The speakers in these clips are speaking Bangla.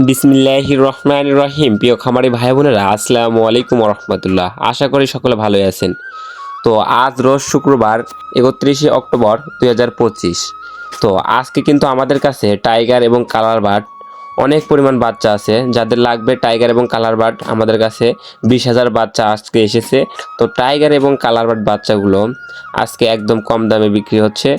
বিসমিল্লাহ রহমান রহিম। প্রিয় খামারি ভাই বোনেরা, আসসালামু আলাইকুম রহমতুল্লাহ। আশা করি সকলে ভালোই আছেন। তো আজ রোজ শুক্রবার, একত্রিশে অক্টোবর দু হাজার পঁচিশ। তো আজকে কিন্তু আমাদের কাছে টাইগার এবং কালার বার্ড, অনেক পরিমাণ বাচ্চা আছে। যাদের লাগবে টাইগার এবং কালার বার্ড, আমাদের কাছে বিশ হাজার বাচ্চা আজকে এসেছে। তো টাইগার এবং কালার বার্ড বাচ্চাগুলো আজকে একদম কম দামে বিক্রি হচ্ছে।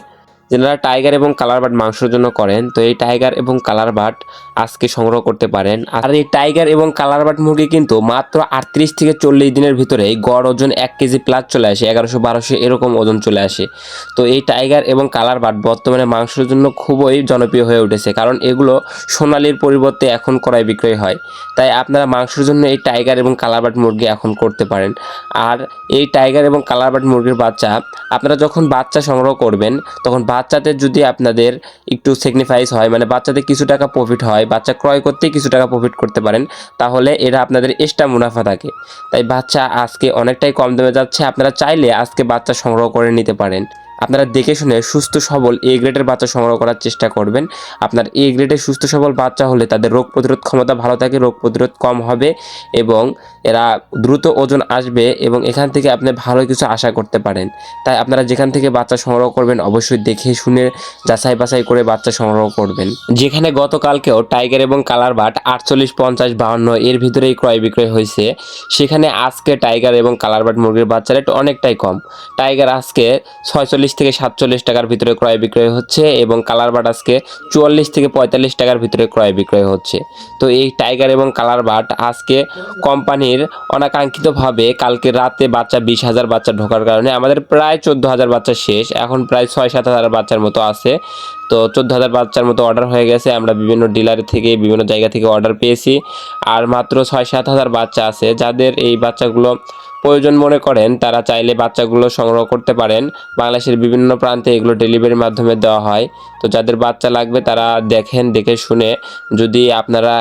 যারা টাইগার এবং কালার বার্ড মাংসের জন্য করেন, তো এই টাইগার এবং কালার বার্ড আজকে সংগ্রহ করতে পারেন। আর এই টাইগার এবং কালার বার্ড মুরগি কিন্তু মাত্র আটত্রিশ থেকে চল্লিশ দিনের ভিতরে গড় ওজন এক কেজি প্লাস চলে আসে, এগারোশো বারোশো এরকম ওজন চলে আসে। তো এই টাইগার এবং কালার বার্ড বর্তমানে মাংসের জন্য খুবই জনপ্রিয় হয়ে উঠেছে, কারণ এগুলো সোনালির পরিবর্তে এখন ক্রয় বিক্রয় হয়। তাই আপনারা মাংসের জন্য এই টাইগার এবং কালার বার্ড মুরগি এখন করতে পারেন। আর এই টাইগার এবং কালার বার্ড মুরগির বাচ্চা, আপনারা যখন বাচ্চা সংগ্রহ করবেন, তখন বাচ্চাতে যদি আপনাদের একটু সেগনিফাইস হয় মানে বাচ্চাতে কিছু টাকা প্রফিট হয়, বাচ্চা ক্রয় করতেই কিছু টাকা প্রফিট করতে পারেন, তাহলে এরা আপনাদের এক্সট্রা মুনাফা থাকে। তাই বাচ্চা আজকে অনেকটাই কম দামে যাচ্ছে, আপনারা চাইলে আজকে বাচ্চা সংগ্রহ করে নিতে পারেন। আপনারা দেখে শুনে সুস্থ সবল এ গ্রেডের বাচ্চা সংগ্রহ করার চেষ্টা করবেন। আপনার এ গ্রেডের সুস্থ সবল বাচ্চা হলে তাদের রোগ প্রতিরোধ ক্ষমতা ভালো থাকে, রোগ প্রতিরোধ কম হবে এবং এরা দ্রুত ওজন আসবে এবং এখান থেকে আপনি ভালো কিছু আশা করতে পারেন। তাই আপনারা যেখান থেকে বাচ্চা সংগ্রহ করবেন অবশ্যই দেখে শুনে যাচাই বাছাই করে বাচ্চা সংগ্রহ করবেন। যেখানে গতকালকেও টাইগার এবং কালার বাট আটচল্লিশ, পঞ্চাশ, বাহান্ন এর ভিতরেই ক্রয় বিক্রয় হয়েছে, সেখানে আজকে টাইগার এবং কালার বাট মুরগির বাচ্চার রেট অনেকটাই কম। টাইগার আজকে ছয়চল্লিশ থেকে সাতচল্লিশ টাকার ভিতরে ক্রয় বিক্রয় হচ্ছে এবং কালার বাট আজকে চুয়াল্লিশ থেকে পঁয়তাল্লিশ টাকার ভিতরে ক্রয় বিক্রয় হচ্ছে। তো এই টাইগার এবং কালার বাট আজকে কোম্পানির অনাকাঙ্ক্ষিতভাবে কালকে রাতে বাচ্চা বিশ হাজার বাচ্চা ঢোকার কারণে আমাদের প্রায় চোদ্দ হাজার বাচ্চা শেষ, এখন প্রায় ছয় সাত হাজার বাচ্চার মতো আছে। তো চোদ্দ হাজার বাচ্চার মতো অর্ডার হয়ে গেছে, আমরা বিভিন্ন ডিলার থেকে, বিভিন্ন জায়গা থেকে অর্ডার পেয়েছি। আর মাত্র ছয় সাত হাজার বাচ্চা আছে, যাদের এই বাচ্চাগুলো প্রয়োজন মনে করেন, তারা চাইলে বাচ্চাগুলো সংগ্রহ করতে পারেন। বাংলাদেশের বিভিন্ন প্রান্তে এগুলো ডেলিভারির মাধ্যমে দেওয়া হয়। তো যাদের বাচ্চা লাগবে, তারা দেখেন, দেখে শুনে যদি আপনারা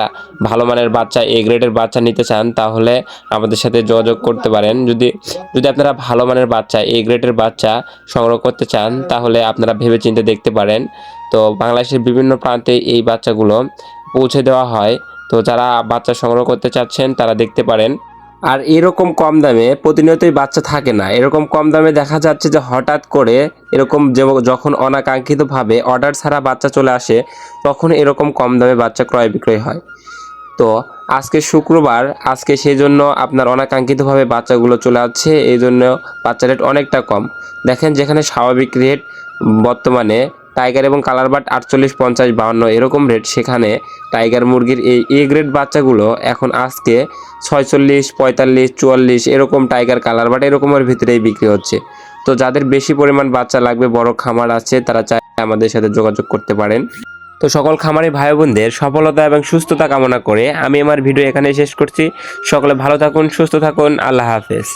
ভালো মানের বাচ্চা এ গ্রেডের বাচ্চা নিতে চান, তাহলে আমাদের সাথে যোগাযোগ করতে পারেন। যদি যদি আপনারা ভালো মানের বাচ্চা এ গ্রেডের বাচ্চা সংগ্রহ করতে চান, তাহলে আপনারা ভেবে চিন্তে দেখতে পারেন। তো বাংলাদেশের বিভিন্ন প্রান্তে এই বাচ্চাগুলো পৌঁছে দেওয়া হয়। তো যারা বাচ্চা সংগ্রহ করতে চাচ্ছেন, তারা দেখতে পারেন। আর এরকম কম দামে প্রতিনিয়তই বাচ্চা থাকে না। এরকম কম দামে দেখা যাচ্ছে যে হঠাৎ করে এরকম যখন অনাকাঙ্ক্ষিতভাবে অর্ডার ছাড়া বাচ্চা চলে আসে, তখন এরকম কম দামে বাচ্চা ক্রয় বিক্রয় হয়। তো আজকে শুক্রবার, আজকে সেই জন্য আপনার অনাকাঙ্ক্ষিতভাবে বাচ্চাগুলো চলে আসছে এই জন্য বাচ্চা রেট অনেকটা কম। দেখেন যেখানে স্বাভাবিক রেট বর্তমানে, টাইগার এবং কালার বাট আটচল্লিশ পঞ্চাশ বাউন্ন এরকম রেট, সেখানে টাইগার মুরগির এই এ গ্রেড বাচ্চাগুলো এখন আজকে ছয়চল্লিশ, পঁয়তাল্লিশ, চুয়াল্লিশ এরকম টাইগার কালার বাট এরকমের ভিতরেই বিক্রি হচ্ছে। তো যাদের বেশি পরিমাণ বাচ্চা লাগবে, বড় খামার আছে, তারা চাই আমাদের সাথে যোগাযোগ করতে পারেন। তো সকল খামারি ভাই বোনদের সফলতা এবং সুস্থতা কামনা করে আমি আমার ভিডিও এখানে শেষ করছি। সকলে ভালো থাকুন, সুস্থ থাকুন, আল্লাহ হাফেজ।